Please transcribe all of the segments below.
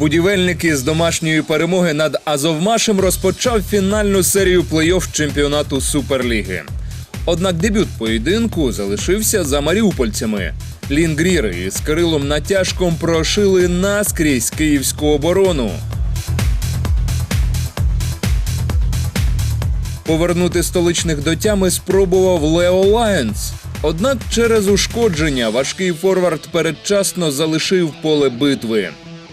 Будівельники з домашньої перемоги над Азовмашем розпочав фінальну серію плей-офф чемпіонату Суперліги. Однак дебют поєдинку залишився за маріупольцями. Лінгріри із Кирилом Натяжком прошили наскрізь київську оборону. Повернути столичних до тями спробував Лео Лайонс. Однак через ушкодження важкий форвард передчасно залишив поле битви.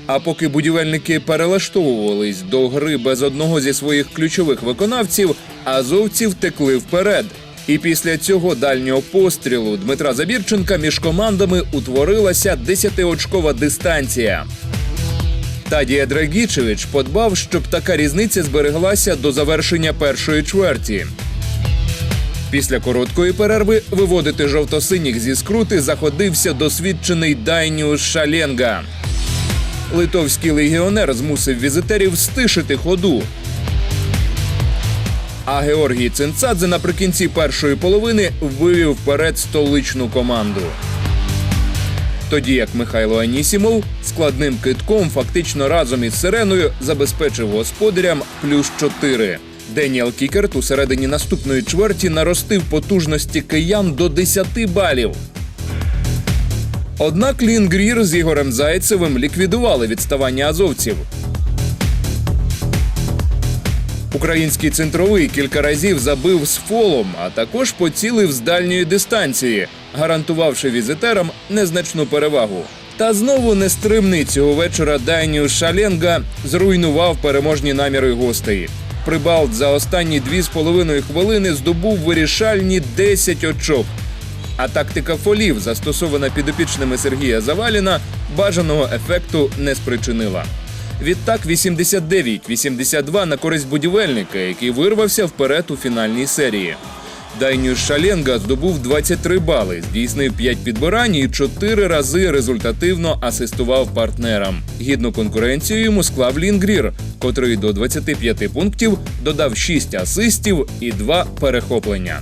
А поки будівельники перелаштовувались до гри без одного зі своїх ключових виконавців, азовці втекли вперед. І після цього дальнього пострілу Дмитра Забірченка між командами утворилася 10-очкова дистанція. Тадія Драгічевич подбав, щоб така різниця збереглася до завершення першої чверті. Після короткої перерви виводити жовто-синіх зі скрути заходився досвідчений Дайніус Шаленга. Литовський легіонер змусив візитерів стишити ходу. А Георгій Цинцадзе наприкінці першої половини вивів вперед столичну команду. Тоді як Михайло Анісімов складним китком фактично разом із сиреною забезпечив господарям плюс 4. Деніел Кікерт у середині наступної чверті наростив потужності киян до 10 балів. Однак Лінгрір з Ігорем Зайцевим ліквідували відставання азовців. Український центровий кілька разів забив з фолом, а також поцілив з дальньої дистанції, гарантувавши візитерам незначну перевагу. Та знову нестримний цього вечора Дайніус Шаленга зруйнував переможні наміри гостей. Прибалт за останні дві з половиною хвилини здобув вирішальні 10 очок. А тактика фолів, застосована підопічними Сергія Заваліна, бажаного ефекту не спричинила. Відтак 89-82 на користь будівельника, який вирвався вперед у фінальній серії. Дайнюш Шаленга здобув 23 бали, здійснив 5 підбирань і 4 рази результативно асистував партнерам. Гідну конкуренцію йому склав Лінгрір, котрий до 25 пунктів додав 6 асистів і 2 перехоплення.